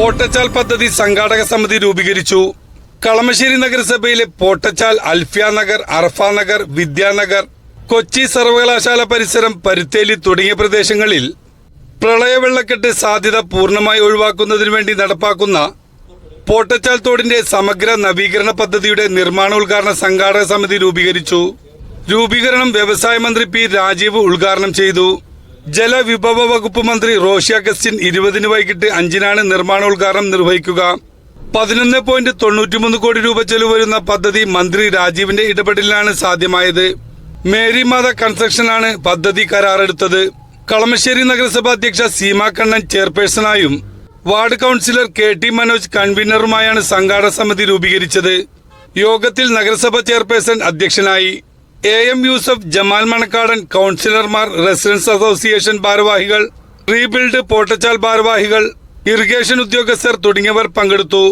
പോട്ടച്ചാൽ പദ്ധതി സംഘാടക സമിതി രൂപീകരിച്ചു. കളമശ്ശേരി നഗരസഭയിലെ പോട്ടച്ചാൽ അൽഫിയ നഗർ അറഫ നഗർ വിദ്യാനഗർ കൊച്ചി സർവകലാശാല പരിസരം പരുത്തേലി തുടങ്ങിയ പ്രദേശങ്ങളിൽ പ്രളയവെള്ളക്കെട്ട് സാധ്യത പൂർണമായി ഒഴിവാക്കുന്നതിനു വേണ്ടി നടപ്പാക്കുന്ന പോട്ടച്ചാൽ തോടിന്റെ സമഗ്ര നവീകരണ പദ്ധതിയുടെ നിർമ്മാണോദ്ഘാടന സംഘാടക സമിതി രൂപീകരിച്ചു. രൂപീകരണം വ്യവസായ മന്ത്രി പി രാജീവ് ഉദ്ഘാടനം ചെയ്തു. ജലവിഭവ വകുപ്പ് മന്ത്രി റോഷി അഗസ്റ്റിൻ ഇരുപതിന് വൈകിട്ട് അഞ്ചിനാണ് നിർമ്മാണോദ്ഘാടനം നിർവഹിക്കുക. പതിനൊന്ന് പോയിന്റ് തൊണ്ണൂറ്റിമൂന്ന് കോടി രൂപ ചെലവ് വരുന്ന പദ്ധതി മന്ത്രി രാജീവിന്റെ ഇടപെടലിലാണ് സാധ്യമായത്. മേരി മാത കൺസ്ട്രക്ഷനാണ് പദ്ധതി കരാറെടുത്തത്. കളമശ്ശേരി നഗരസഭ അധ്യക്ഷ Seema Kannan ചെയർപേഴ്സണായും ward councillor K T Manoj കൺവീനറുമായാണ് സംഘാടക സമിതി രൂപീകരിച്ചത്. യോഗത്തിൽ നഗരസഭ ചെയർപേഴ്സൺ അധ്യക്ഷനായി. എ എം യൂസഫ് ജമാൽ മണക്കാടൻ കൌൺസിലർമാർ റെസിഡൻസ് അസോസിയേഷൻ ഭാരവാഹികൾ റീബിൽഡ് പോട്ടച്ചാൽ ഭാരവാഹികൾ ഇറിഗേഷൻ ഉദ്യോഗസ്ഥർ തുടങ്ങിയവർ പങ്കെടുത്തു.